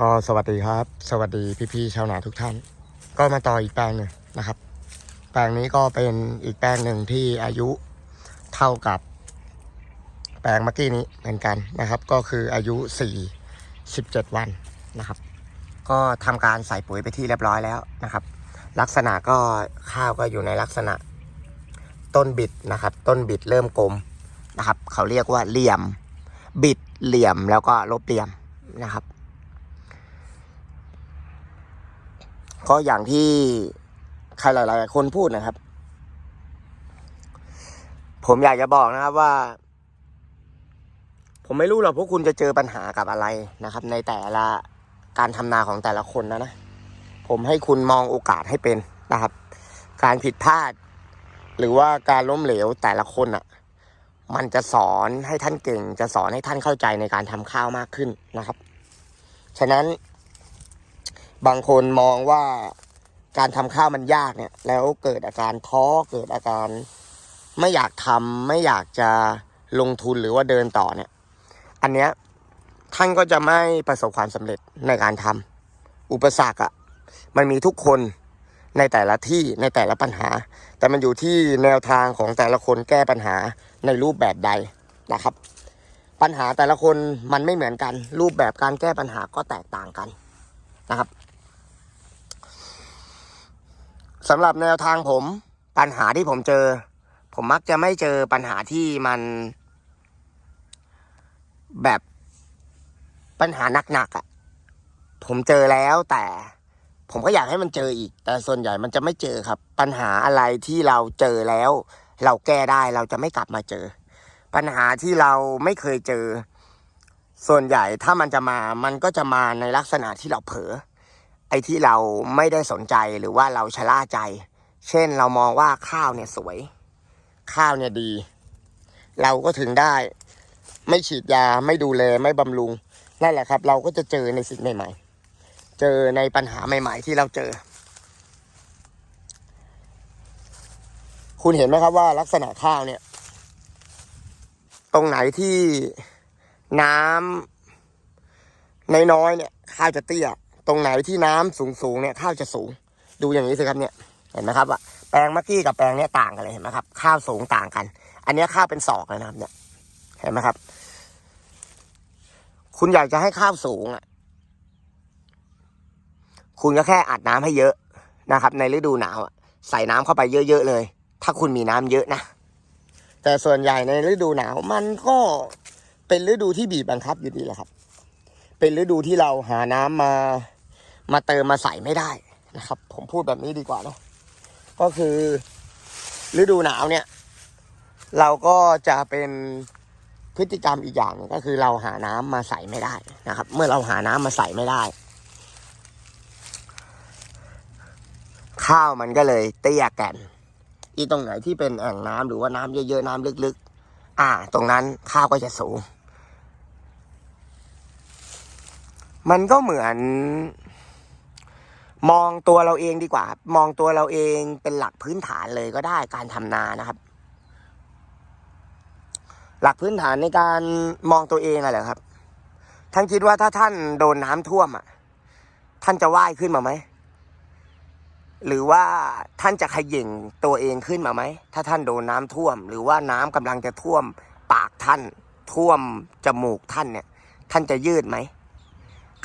ก็สวัสดีครับ สวัสดีพี่ๆชาวนาทุกท่าน ก็มาต่ออีกแปลงหนึ่งนะครับ แปลงนี้ก็เป็นอีกแปลงหนึ่งที่อายุเท่ากับ แปลงเมื่อกี้นี้เหมือนกันนะครับ ก็คืออายุ4 17 วันนะครับ ก็ทำการใส่ปุ๋ยไปที่เรียบร้อยแล้วนะครับ ลักษณะก็ข้าวก็อยู่ในลักษณะต้นบิดนะครับ ต้นบิดเริ่มกลมนะครับ เขาเรียกว่าเหลี่ยม บิดเหลี่ยมแล้วก็ลบเหลี่ยมนะครับ ก็อย่างที่ใครหลาย ๆ คนพูดนะครับ ผมอยากจะบอกนะครับว่า ผมไม่รู้หรอกพวกคุณจะเจอปัญหากับอะไรนะครับ ในแต่ละการทำนาของแต่ละคนนะนะ ผมให้คุณมองโอกาสให้เป็นนะครับ การผิดพลาด หรือว่าการล้มเหลวแต่ละคนอะ มันจะสอนให้ท่านเก่ง จะสอนให้ท่านเข้าใจในการทำข้าวมากขึ้นนะครับ ฉะนั้น บางคนมองว่าการทำข้าวมันยากเนี่ย แล้วเกิดอาการท้อเกิดอาการไม่อยากทำไม่อยากจะลงทุนหรือว่าเดินต่อเนี่ย อันเนี้ยท่านก็จะไม่ประสบความสำเร็จในการทำอุปสรรคอะมันมีทุกคนในแต่ละที่ในแต่ละปัญหา แต่มันอยู่ที่แนวทางของแต่ละคนแก้ปัญหาในรูปแบบใดนะครับ ปัญหาแต่ละคนมันไม่เหมือนกัน รูปแบบการแก้ปัญหาก็แตกต่างกันนะครับ สำหรับแนวทางผมปัญหาที่ผมเจอ ผมมักจะไม่เจอปัญหาที่มัน แบบปัญหาหนักๆอะ่ะ ผมเจอแล้วแต่ผมก็อยากให้มันเจออีก แต่ส่วนใหญ่มันจะไม่เจอครับ ปัญหาอะไรที่เราเจอแล้ว เราแก้ได้เราจะไม่กลับมาเจอ ปัญหาที่เราไม่เคยเจอ ส่วนใหญ่ถ้ามันจะมา มันก็จะมาในลักษณะที่เราเผลอ ไอ้ที่เราไม่ได้สนใจหรือว่าเราชะล่าใจ เช่นเรามองว่าข้าวเนี่ยสวย ข้าวเนี่ยดี เราก็ถึงได้ ไม่ฉีดยาไม่ดูแลไม่บำรุงนั่นแหละครับ เราก็จะเจอในสิ่งใหม่ๆ เจอในปัญหาใหม่ ๆ ที่เราเจอ คุณเห็นไหมครับว่าลักษณะข้าวเนี่ย ตรงไหนที่น้ำน้อยๆเนี่ย ข้าวจะเตี้ย ตรงไหนที่น้ำสูงๆเนี่ยข้าวจะสูง ดูอย่างนี้สิครับเนี่ยเห็นไหมครับว่าแปลงเมื่อกี้กับแปลงเนี้ยต่างกันเลยเห็นไหมครับ ข้าวสูงต่างกัน อันนี้ข้าวเป็นศอกเลยนะครับ เนี่ยเห็นไหมครับ คุณอยากจะให้ข้าวสูงอะ คุณก็แค่อัดน้ำให้เยอะนะครับ ในฤดูหนาวอะใส่น้ำเข้าไปเยอะๆเลย ถ้าคุณมีน้ำเยอะนะแต่ส่วนใหญ่ในฤดูหนาวมันก็เป็นฤดูที่บีบบังคับอยู่ดีแหละครับ เป็นฤดูที่เราหาน้ำมา มาเติมมาใส่ไม่ได้นะครับ ผมพูดแบบนี้ดีกว่าเนาะก็คือฤดูหนาวเนี่ย เราก็จะเป็นพฤติกรรมอีกอย่างหนึงก็คือเราหาน้ำมาใส่ไม่ได้นะครับ เมื่อเราหาน้ำมาใส่ไม่ได้ ข้าวมันก็เลยเตี้ยแก่น อีตรงไหนที่เป็นแอ่งน้ำหรือว่าน้ำเยอะๆน้ำลึกๆ อ่า ตรงนั้นข้าวก็จะสูง มันก็เหมือน มองตัวเราเองดีกว่า มองตัวเราเองเป็นหลักพื้นฐานเลยก็ได้การทำนานะครับ หลักพื้นฐานในการมองตัวเองอะไรครับ ท่านคิดว่าถ้าท่านโดนน้ำท่วมอะ ท่านจะว่ายขึ้นมาไหมหรือว่าท่านจะขย่งตัวเองขึ้นมาไหมถ้าท่านโดนน้ำท่วม หรือว่าน้ำกำลังจะท่วม ปากท่าน ท่วมจมูกท่านเนี่ย ท่านจะยืดไหม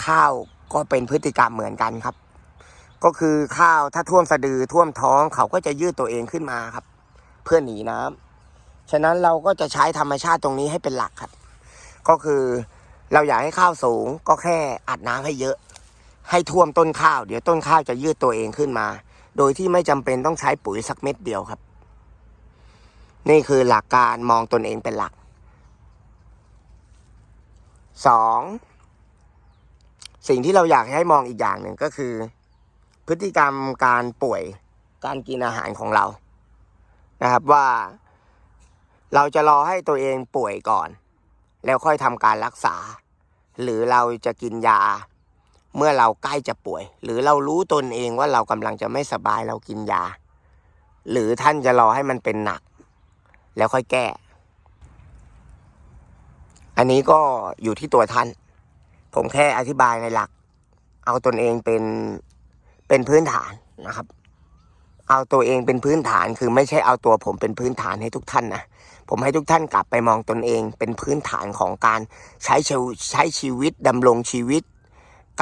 ข้าวก็เป็นพฤติกรรมเหมือนกันครับ ก็คือข้าวถ้าท่วมสะดือท่วมท้องเขาก็จะยืดตัวเองขึ้นมาครับ เพื่อหนีน้ำฉะนั้นเราก็จะใช้ธรรมชาติตรงนี้ให้เป็นหลักครับ ก็คือเราอยากให้ข้าวสูงก็แค่อัดน้ำให้เยอะ ให้ท่วมต้นข้าว เดี๋ยวต้นข้าวจะยืดตัวเองขึ้นมา โดยที่ไม่จำเป็นต้องใช้ปุ๋ยสักเม็ดเดียวครับ นี่คือหลักการมองตนเองเป็นหลักสองสิ่งที่เราอยากให้มองอีกอย่างหนึ่งก็คือ พฤติกรรมการป่วยการกินอาหารของเรานะครับว่า เราจะรอให้ตัวเองป่วยก่อน แล้วค่อยทำการรักษา หรือเราจะกินยา เมื่อเราใกล้จะป่วย หรือเรารู้ตนเองว่าเรากำลังจะไม่สบายเรากินยา หรือท่านจะรอให้มันเป็นหนัก แล้วค่อยแก้ อันนี้ก็อยู่ที่ตัวท่าน ผมแค่อธิบายในหลัก เอาตนเองเป็น เป็นพื้นฐานนะครับ เอาตัวเองเป็นพื้นฐานคือไม่ใช่เอาตัวผมเป็นพื้นฐานให้ทุกท่านนะผมให้ทุกท่านกลับไปมองตนเองเป็นพื้นฐานของการใช้ใช้ชีวิตดำรงชีวิต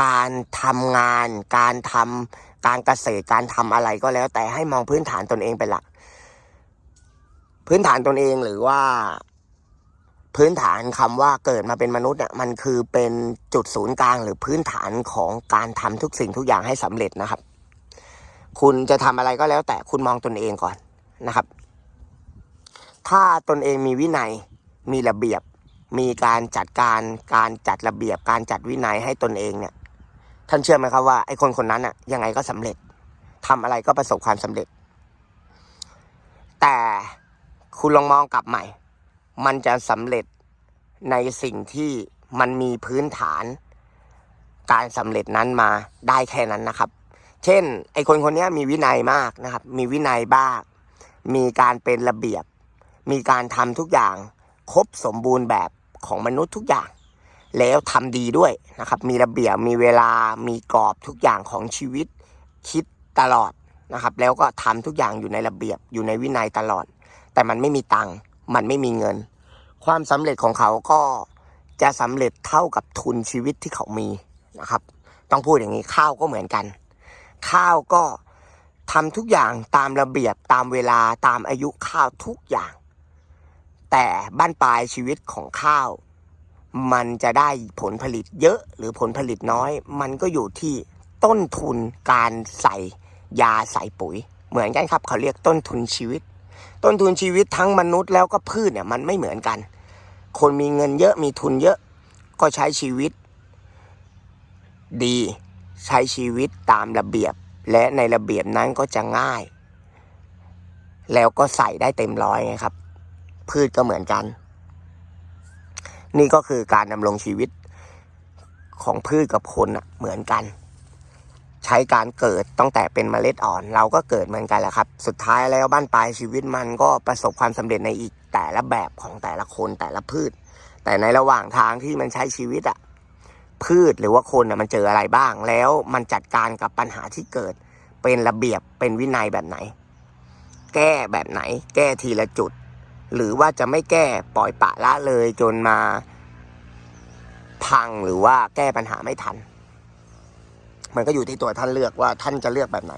การทำงาน การทำการเกษตรการทำอะไรก็แล้ว แต่ให้มองพื้นฐานตนเองเป็นหลักพื้นฐานตนเองหรือว่า พื้นฐานคำว่าเกิดมาเป็นมนุษย์เนี่ยมันคือเป็นจุดศูนย์กลางหรือพื้นฐานของการทำทุกสิ่งทุกอย่างให้สำเร็จนะครับ คุณจะทำอะไรก็แล้วแต่คุณมองตนเองก่อนนะครับ ถ้าตนเองมีวินัยมีระเบียบ มีการจัดการการจัดระเบียบ การจัดวินัยให้ตนเองเนี่ย ท่านเชื่อไหมครับว่าไอ้คนคนนั้นอะยังไงก็สำเร็จทำอะไรก็ประสบความสำเร็จ แต่คุณลองมองกลับใหม่ มันจะสำเร็จในสิ่งที่มันมีพื้นฐาน การสำเร็จนั้นมาได้แค่นั้นนะครับ เช่น ไอคนคนนี้มีวินัยมากนะครับ มีวินัยบ้างมีการเป็นระเบียบ มีการทำทุกอย่าง ครบสมบูรณ์แบบของมนุษย์ทุกอย่าง แล้วทำดีด้วยนะครับ มีระเบียบมีเวลามีกรอบทุกอย่างของชีวิตคิดตลอดนะครับ แล้วก็ทำทุกอย่างอยู่ในระเบียบอยู่ในวินัยตลอด แต่มันไม่มีตังค์ มันไม่มีเงิน ความสำเร็จของเขาก็จะสำเร็จเท่ากับทุนชีวิตที่เขามีนะครับ ต้องพูดอย่างนี้ข้าวก็เหมือนกัน ข้าวก็ทำทุกอย่างตามระเบียบตามเวลาตามอายุข้าวทุกอย่าง แต่บ้านปลายชีวิตของข้าว มันจะได้ผลผลิตเยอะหรือผลผลิตน้อย มันก็อยู่ที่ต้นทุนการใส่ยาใส่ปุ๋ย เหมือนกันครับเขาเรียกต้นทุนชีวิต ต้นทุนชีวิตทั้งมนุษย์แล้วก็พืชเนี่ยมันไม่เหมือนกัน คนมีเงินเยอะมีทุนเยอะก็ใช้ชีวิต ดีใช้ชีวิตตามระเบียบ และในระเบียบนั้นก็จะง่าย แล้วก็ใส่ได้เต็มร้อยไงครับ พืชก็เหมือนกัน นี่ก็คือการดำรงชีวิตของพืชกับคนอะเหมือนกัน ใช้การเกิดตั้งแต่เป็นเมล็ดอ่อน เราก็เกิดเหมือนกันแหละครับ สุดท้ายแล้วบ้านปลายชีวิตมันก็ประสบความสำเร็จในอีกแต่ละแบบของแต่ละคนแต่ละพืช แต่ในระหว่างทางที่มันใช้ชีวิตอะพืชหรือว่าคนอะมันเจออะไรบ้าง แล้วมันจัดการกับปัญหาที่เกิด เป็นระเบียบเป็นวินัยแบบไหน แก้แบบไหน แก้ทีละจุด หรือว่าจะไม่แก้ปล่อยปะละเลยจนมา พังหรือว่าแก้ปัญหาไม่ทัน มันก็อยู่ที่ตัวท่านเลือกว่าท่านจะเลือกแบบไหน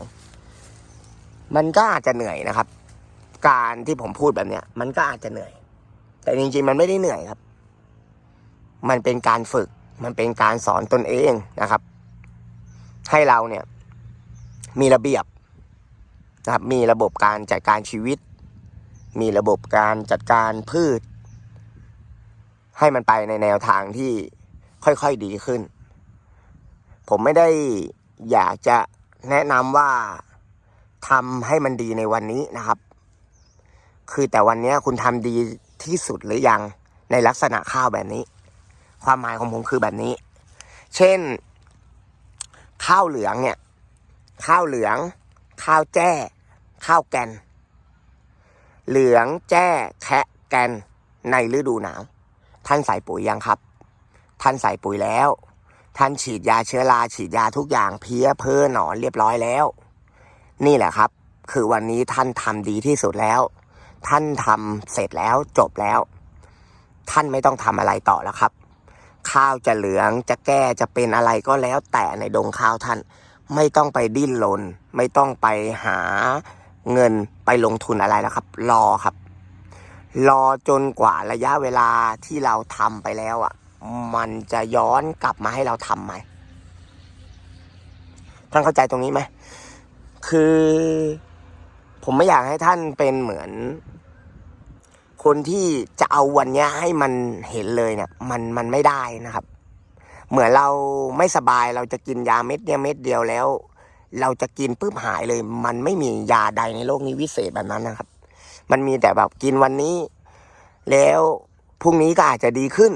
มันก็อาจจะเหนื่อยนะครับ การที่ผมพูดแบบเนี้ย มันก็อาจจะเหนื่อย แต่จริงๆมันไม่ได้เหนื่อยครับ มันเป็นการฝึก มันเป็นการสอนตนเองนะครับ ให้เราเนี่ย มีระเบียบนะครับ มีระบบการจัดการชีวิต มีระบบการจัดการพืช ให้มันไปในแนวทางที่ค่อยๆดีขึ้น ผมไม่ได้อยากจะแนะนำว่าทำให้มันดีในวันนี้นะครับ คือแต่วันนี้คุณทำดีที่สุดหรือยังในลักษณะข้าวแบบนี้ ความหมายของผมคือแบบนี้ เช่น ข้าวเหลืองเนี่ย ข้าวเหลือง ข้าวแจ้ ข้าวแกน เหลืองแจ้แคะแกนในฤดูหนาว ท่านใส่ปุ๋ยยังครับ ท่านใส่ปุ๋ยแล้ว ท่านฉีดยาเชื้อราฉีดยาทุกอย่างเพี้ยเพอหนอนเรียบร้อยแล้ว นี่แหละครับ คือวันนี้ท่านทำดีที่สุดแล้ว ท่านทำเสร็จแล้วจบแล้ว ท่านไม่ต้องทำอะไรต่อแล้วครับ ข้าวจะเหลืองจะแก้จะเป็นอะไรก็แล้วแต่ในดงข้าวท่าน ไม่ต้องไปดิ้นรนไม่ต้องไปหาเงินไปลงทุนอะไรแล้วครับ รอครับ รอจนกว่าระยะเวลาที่เราทำไปแล้วอะ มันจะย้อนกลับมาให้เราทำไหมท่านเข้าใจตรงนี้ไหม คือ ผมไม่อยากให้ท่านเป็นเหมือน คนที่จะเอาวันนี้ให้มันเห็นเลยเนี่ย มันมันไม่ได้นะครับ เหมือนเราไม่สบายเราจะกินยาเม็ดเดียวเม็ดเดียวแล้ว เราจะกินปุ๊บหายเลย มันไม่มียาใดในโลกนี้วิเศษแบบนั้นนะครับ มันมีแต่แบบกินวันนี้ แล้วพรุ่งนี้ก็อาจจะดีขึ้น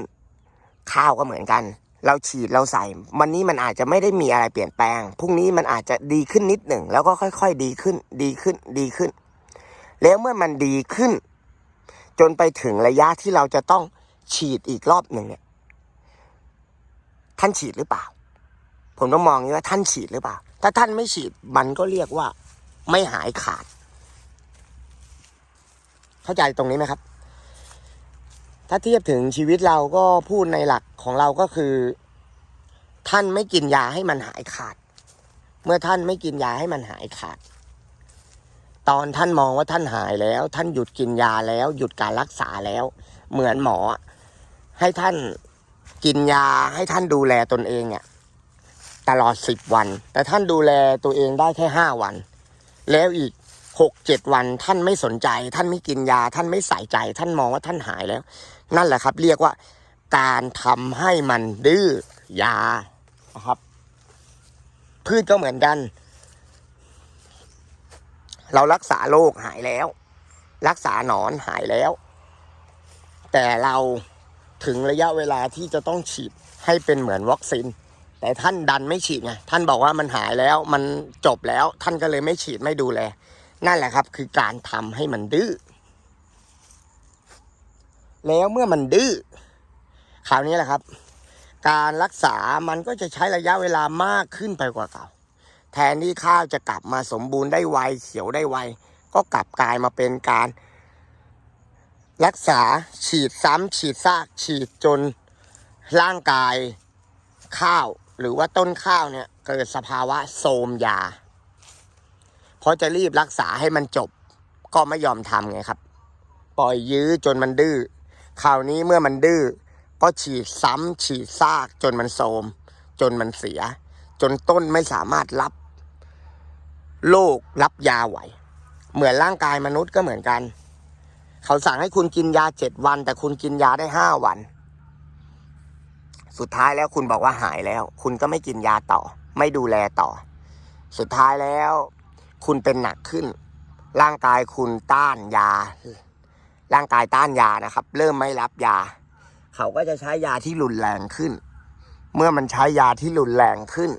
ข้าวก็เหมือนกัน เราฉีดเราใส่ วันนี้มันอาจจะไม่ได้มีอะไรเปลี่ยนแปลงพรุ่งนี้มันอาจจะดีขึ้นนิดหนึ่ง แล้วก็ค่อยๆดีขึ้น ดีขึ้นดีขึ้น แล้วเมื่อมันดีขึ้น จนไปถึงระยะที่เราจะต้องฉีดอีกรอบหนึ่งเนี่ยท่านฉีดหรือเปล่า ผมต้องมองนี้ว่าท่านฉีดหรือเปล่า ถ้าท่านไม่ฉีดมันก็เรียกว่า ไม่หายขาด เข้าใจตรงนี้ไหมครับ ถ้าเทียบถึงชีวิตเราก็พูดในหลักของเราก็คือ ท่านไม่กินยาให้มันหายขาด เมื่อท่านไม่กินยาให้มันหายขาด ตอนท่านมองว่าท่านหายแล้ว ท่านหยุดกินยาแล้ว หยุดการรักษาแล้ว เหมือนหมอ ให้ท่านกินยาให้ท่านดูแลตนเองเนี่ยตลอดสิบวัน แต่ท่านดูแลตัวเองได้แค่ห้าวัน แล้วอีกหกเจ็ดวันท่านไม่สนใจ ท่านไม่กินยา ท่านไม่ใส่ใจ ท่านมองว่าท่านหายแล้ว นั่นแหละครับ เรียกว่า การทำให้มันดื้อยานะครับ พืชก็เหมือนกัน เรารักษาโรคหายแล้ว รักษาหนอนหายแล้ว แต่เราถึงระยะเวลาที่จะต้องฉีดให้เป็นเหมือนวัคซีนแต่ท่านดันไม่ฉีดไงท่านบอกว่ามันหายแล้วมันจบแล้วท่านก็เลยไม่ฉีดไม่ดูแล นั่นแหละครับ คือการทำให้มันดื้อ แล้วเมื่อมันดื้อคราวนี้แหละครับ การรักษามันก็จะใช้ระยะเวลามากขึ้นไปกว่าเก่า แทนที่ข้าวจะกลับมาสมบูรณ์ได้ไวเขียวได้ไว ก็กลับกลายมาเป็นการ รักษาฉีดซ้ำฉีดซากฉีดจนร่างกายข้าวหรือว่าต้นข้าวเนี่ยเกิดสภาวะโทมยา เพราะจะรีบรักษาให้มันจบ ก็ไม่ยอมทำไงครับ ปล่อยยื้อจนมันดื้อ คราวนี้เมื่อมันดื้อก็ฉีดซ้ำฉีดซากจนมันโทมจนมันเสีย จนต้นไม่สามารถรับโรครับยาไหว เหมือนร่างกายมนุษย์ก็เหมือนกัน เขาสั่งให้คุณกินยาเจ็ดวัน แต่คุณกินยาได้ห้าวัน สุดท้ายแล้วคุณบอกว่าหายแล้ว คุณก็ไม่กินยาต่อ ไม่ดูแลต่อ สุดท้ายแล้ว คุณเป็นหนักขึ้น ร่างกายคุณต้านยา ร่างกายต้านยานะครับ เริ่มไม่รับยา เขาก็จะใช้ยาที่รุนแรงขึ้น เมื่อมันใช้ยาที่รุนแรงขึ้น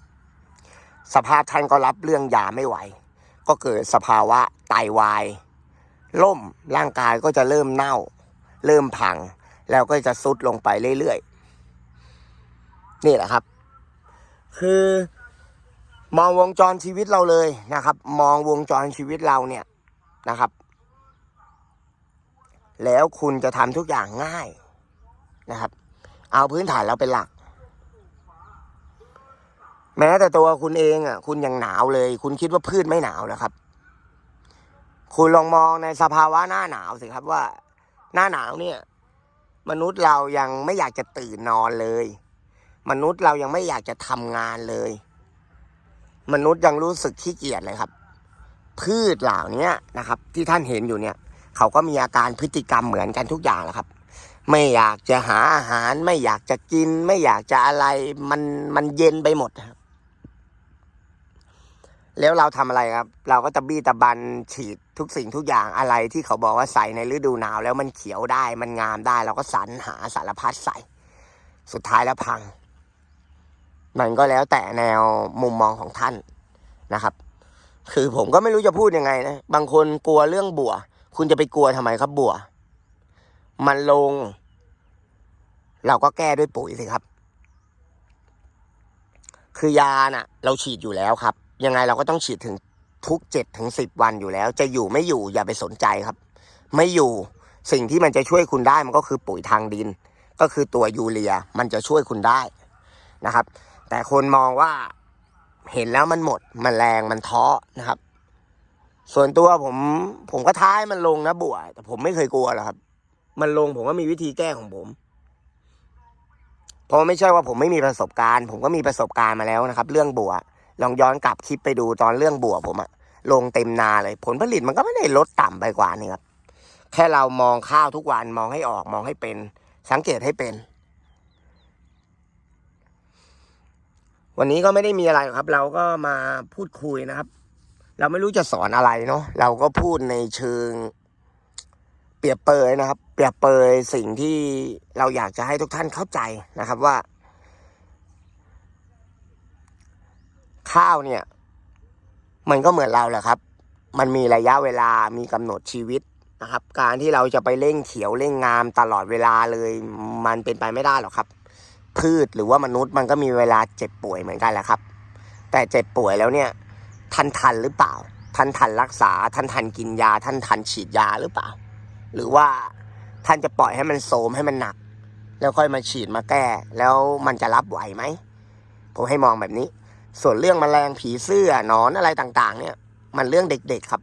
สภาพท่านก็รับเรื่องยาไม่ไหว ก็เกิดสภาวะไตาวายล่มร่างกายก็จะเริ่มเน่า เริ่มพัง แล้วก็จะซุดลงไปเรื่อยๆ นี่แหละครับ คือมองวงจรชีวิตเราเลยนะครับ มองวงจรชีวิตเราเนี่ยนะครับ แล้วคุณจะทำทุกอย่างง่ายนะครับ เอาพื้นฐานเราเป็นหลัก แม้แต่ตัวคุณเองอะ คุณยังหนาวเลย คุณคิดว่าพืชไม่หนาวเหรอครับ คุณลองมองในสภาวะหน้าหนาวสิครับว่า หน้าหนาวเนี่ย มนุษย์เรายังไม่อยากจะตื่นนอนเลย มนุษย์เรายังไม่อยากจะทำงานเลย มนุษย์ยังรู้สึกขี้เกียจเลยครับ พืชเหล่านี้นะครับ ที่ท่านเห็นอยู่เนี่ย เขาก็มีอาการพฤติกรรมเหมือนกันทุกอย่างแหละครับ ไม่อยากจะหาอาหาร ไม่อยากจะกิน ไม่อยากจะอะไรมันมันเย็นไปหมดครับแล้วเราทำอะไรครับ เราก็ตะบี้ตะบันฉีดทุกสิ่งทุกอย่างอะไรที่เขาบอกว่าใส่ในฤดูหนาว แล้วมันเขียวได้มันงามได้ เราก็สรรหาสารพัดใส่ สุดท้ายแล้วพัง มันก็แล้วแต่แนวมุมมองของท่านนะครับ คือผมก็ไม่รู้จะพูดยังไงนะ บางคนกลัวเรื่องบัว คุณจะไปกลัวทำไมครับบัว มันลง เราก็แก้ด้วยปุ๋ยสิครับ คือยาน่ะ เราฉีดอยู่แล้วครับ ยังไงเราก็ต้องฉีดถึงทุกเจ็ดถึงสิบวันอยู่แล้ว จะอยู่ไม่อยู่อย่าไปสนใจครับ ไม่อยู่สิ่งที่มันจะช่วยคุณได้มันก็คือปุ๋ยทางดิน ก็คือตัวยูเรียมันจะช่วยคุณได้นะครับ แต่คนมองว่าเห็นแล้วมันหมด มันแรงมันท้อนะครับ ส่วนตัวผม ผมก็ท้ายมันลงนะบัวแต่ผมไม่เคยกลัวหรอกครับ มันลงผมก็มีวิธีแก้ของผม เพราะไม่ใช่ว่าผมไม่มีประสบการณ์ ผมก็มีประสบการณ์มาแล้วนะครับ เรื่องบัว ลองย้อนกลับคลิปไปดูตอนเรื่องบัวผมอะลงเต็มนาเลย ผลผลิตมันก็ไม่ได้ลดต่ำไปกว่านี่ครับ แค่เรามองข้าวทุกวันมองให้ออกมองให้เป็น สังเกตให้เป็น วันนี้ก็ไม่ได้มีอะไรครับ เราก็มาพูดคุยนะครับ เราไม่รู้จะสอนอะไรเนาะเราก็พูดในเชิง เปรียบเปยนะครับ เปรียบเปยสิ่งที่เราอยากจะให้ทุกท่านเข้าใจนะครับว่า ข้าวเนี่ย มันก็เหมือนเราแหละครับ มันมีระยะเวลามีกำหนดชีวิตนะครับ การที่เราจะไปเร่งเขียวเร่งงามตลอดเวลาเลย มันเป็นไปไม่ได้หรอกครับ พืชหรือว่ามนุษย์มันก็มีเวลาเจ็บป่วยเหมือนกันแหละครับ แต่เจ็บป่วยแล้วเนี่ย ท่านทันหรือเปล่าท่านทันรักษาท่านทันกินยาท่านทันฉีดยาหรือเปล่า หรือว่าท่านจะปล่อยให้มันโสมให้มันหนัก แล้วค่อยมาฉีดมาแก้ แล้วมันจะรับไหวไหมผมให้มองแบบนี้ ส่วนเรื่องแมลงผีเสื้อหนอนอะไรต่างๆ เนี่ย มันเรื่องเด็กๆครับ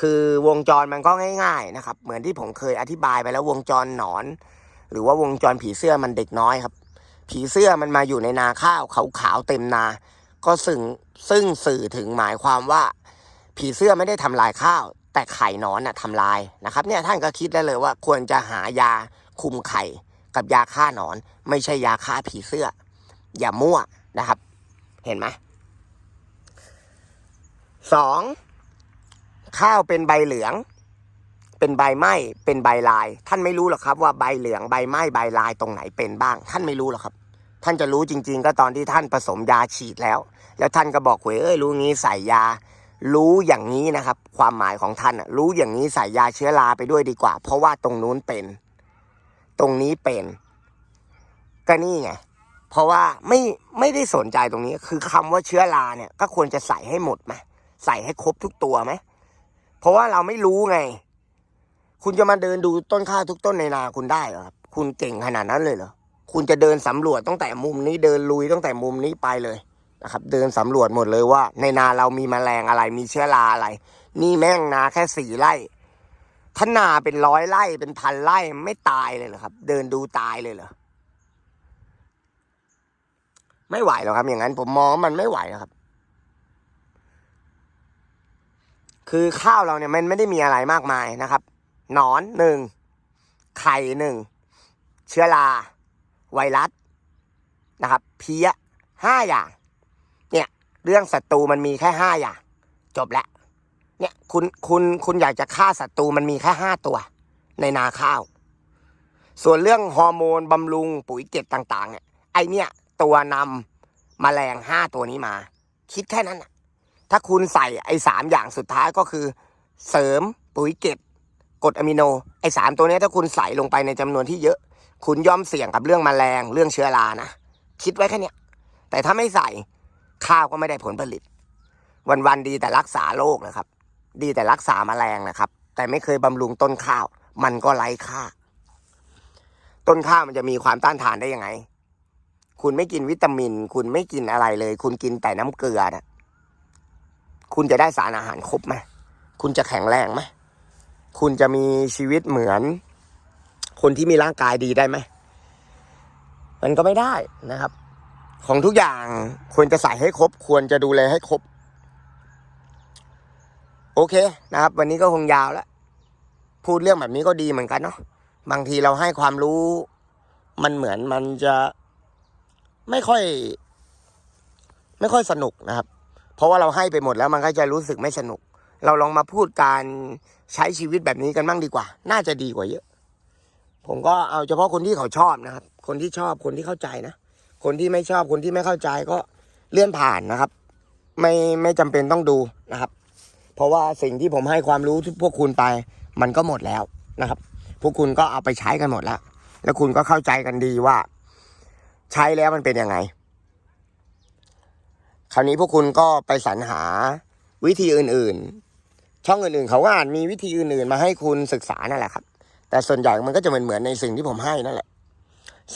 คือวงจรมันก็ง่าย ๆนะครับ เหมือนที่ผมเคยอธิบายไปแล้ววงจรหนอน หรือว่าวงจรผีเสื้อมันเด็กน้อยครับ ผีเสื้อมันมาอยู่ในนาข้าวขาวๆเต็มนา ก็ซึ่ง ซึ่งสื่อถึงหมายความว่า ผีเสื้อไม่ได้ทำลายข้าว แต่ไข่นอนน่ะทำลายนะครับ เนี่ยท่านก็คิดได้เลยว่า ควรจะหายาคุมไข่กับยาฆ่านอน ไม่ใช่ยาฆ่าผีเสื้อ อย่ามั่วนะครับ เห็นไหมสองข้าวเป็นใบเหลือง เป็นใบไหม้เป็นใบลาย ท่านไม่รู้หรอกครับว่าใบเหลืองใบไหม้ใบลายตรงไหนเป็นบ้าง ท่านไม่รู้หรอกครับ ท่านจะรู้จริง ๆ ก็ตอนที่ท่านผสมยาฉีดแล้ว แล้วท่านก็บอกหวยเอ้ยรู้งี้ใส่ยา รู้อย่างนี้นะครับ ความหมายของท่านรู้อย่างนี้ใส่ยาเชื้อราไปด้วยดีกว่า เพราะว่าตรงนู้นเป็น ตรงนี้เป็น ก็นี่ไงเพราะว่าไม่ไม่ได้สนใจตรงนี้ คือคำว่าเชื้อราเนี่ย ก็ควรจะใส่ให้หมดไหมใส่ให้ครบทุกตัวไหมเพราะว่าเราไม่รู้ไง คุณจะมาเดินดูต้นข้าวทุกต้นในนาคุณได้เหรอครับ คุณเก่งขนาดนั้นเลยเหรอ คุณจะเดินสำรวจตั้งแต่มุมนี้เดินลุยตั้งแต่มุมนี้ไปเลยนะครับ เดินสำรวจหมดเลยว่า ในนาเรามีแมลงอะไรมีเชื้อราอะไร นี่แม่งนาแค่สี่ไร่ถ้านาเป็นร้อยไร่เป็นพันไร่ไม่ตายเลยเหรอครับ เดินดูตายเลยเหรอไม่ไหวหรอกครับ อย่างนั้นผมมองมันไม่ไหวหรอกครับ คือข้าวเราเนี่ยมันไม่ได้มีอะไรมากมายนะครับ หนอนหนึ่งไข่หนึ่งเชื้อรา ไวรัสนะครับ เพี้ยห้าอย่าง เนี่ย เรื่องศัตรูมันมีแค่ห้าอย่าง จบแล้วเนี่ยคุณคุณคุณอยากจะฆ่าศัตรูมันมีแค่ห้าตัว ในนาข้าว ส่วนเรื่องฮอร์โมนบำรุงปุ๋ยเกล็ดต่างๆเนี่ยไอเนี่ยตัวนำมแมลงห้าตัวนี้มา คิดแค่นั้นนะถ้าคุณใส่ไอสามอย่างสุดท้ายก็คือ เสริมปุ๋ยเก็บกรดอะมิโน ไอสามตัวนี้ถ้าคุณใส่ลงไปในจำนวนที่เยอะ คุณย่อมเสี่ยงกับเรื่องมแมลงเรื่องเชื้อรานะคิดไว้แค่นี้แต่ถ้าไม่ใส่ข้าวก็ไม่ได้ผลผลิต วันๆดีแต่รักษาโรคนะครับ ดีแต่รักษาแมลงนะครับ แต่ไม่เคยบำรุงต้นข้าว มันก็ไร้ค่า ต้นข้าวมันจะมีความต้านทานได้ยังไง คุณไม่กินวิตามิน คุณไม่กินอะไรเลย คุณกินแต่น้ำเกลือนะคุณจะได้สารอาหารครบไหมคุณจะแข็งแรงไหมคุณจะมีชีวิตเหมือน คนที่มีร่างกายดีได้ไหม มันก็ไม่ได้นะครับ ของทุกอย่างควรจะใส่ให้ครบ ควรจะดูแลให้ครบ โอเคนะครับ วันนี้ก็คงยาวแล้ว พูดเรื่องแบบนี้ก็ดีเหมือนกันเนาะบางทีเราให้ความรู้มันเหมือนมันจะไม่ค่อย ไม่ค่อยสนุกนะครับ เพราะว่าเราให้ไปหมดแล้วมันก็จะรู้สึกไม่สนุก เราลองมาพูดการใช้ชีวิตแบบนี้กันบ้างดีกว่า น่าจะดีกว่าเยอะ ผมก็เอาเฉพาะคนที่เขาชอบนะครับ คนที่ชอบคนที่เข้าใจนะ คนที่ไม่ชอบคนที่ไม่เข้าใจก็เลื่อนผ่านนะครับ ไม่ไม่จำเป็นต้องดูนะครับ เพราะว่าสิ่งที่ผมให้ความรู้ทุกพวกคุณไป มันก็หมดแล้วนะครับ พวกคุณก็เอาไปใช้กันหมดแล้ว แล้วคุณก็เข้าใจกันดีว่า ใช้แล้วมันเป็นยังไง คราวนี้พวกคุณก็ไปสรรหาวิธีอื่น ๆ ช่องอื่นๆ เขาก็อาจมีวิธีอื่น ๆ มาให้คุณศึกษานั่นแหละครับ แต่ส่วนใหญ่มันก็จะเหมือนเหมือนในสิ่งที่ผมให้นั่นแหละ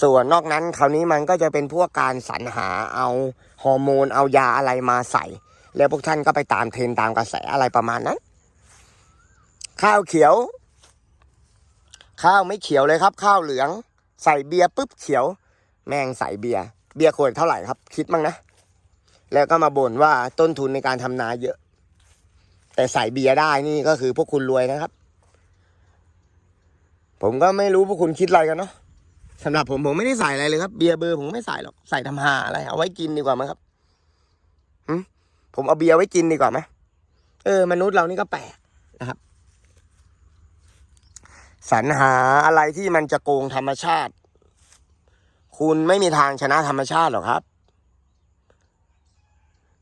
ส่วนนอกนั้นคราวนี้มันก็จะเป็นพวกการสรรหาเอาฮอร์โมนเอายาอะไรมาใส่ แล้วพวกท่านก็ไปตามเทรนตามกระแสอะไรประมาณนั้น ข้าวเขียว ข้าวไม่เขียวเลยครับ ข้าวเหลือง ใส่เบียร์ปุ๊บเขียว แม่งใส่เบียร์เบียร์ขวดเท่าไหร่ครับ คิดมั้งนะ แล้วก็มาบ่นว่าต้นทุนในการทำนาเยอะ แต่ใส่เบียร์ได้นี่ก็คือพวกคุณรวยนะครับ ผมก็ไม่รู้พวกคุณคิดอะไรกันเนาะสำหรับผมผมไม่ได้ใส่อะไรเลยครับ เบียร์เบอร์ผมไม่ใส่หรอกใส่ทำหาอะไรเอาไว้กินดีกว่ามั้งครับหึผมเอาเบียร์ไว้กินดีกว่าไหมเออ มนุษย์เรานี่ก็แปลกนะครับสรรหาอะไรที่มันจะโกงธรรมชาติ คุณไม่มีทางชนะธรรมชาติหรอกครับ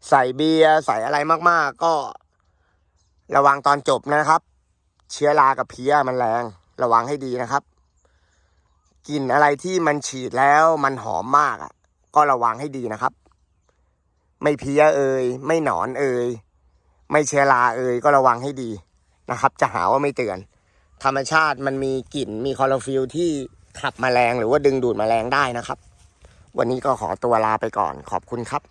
ใส่เบียร์ใส่อะไรมาก ๆ ก็ระวังตอนจบนะครับ เชื้อรากับเพี้ยมันแรง ระวังให้ดีนะครับกลิ่นอะไรที่มันฉีดแล้วมันหอมมากอะ ก็ระวังให้ดีนะครับ ไม่เพี้ยเอ่ยไม่หนอนเอ่ยไม่เชื้อราเอ่ยก็ระวังให้ดีนะครับ จะหาว่าไม่เตือน ธรรมชาติมันมีกลิ่นมีคลอโรฟิลที่ขับแมลงหรือว่าดึงดูดแมลงได้นะครับ วันนี้ก็ขอตัวลาไปก่อนขอบคุณครับ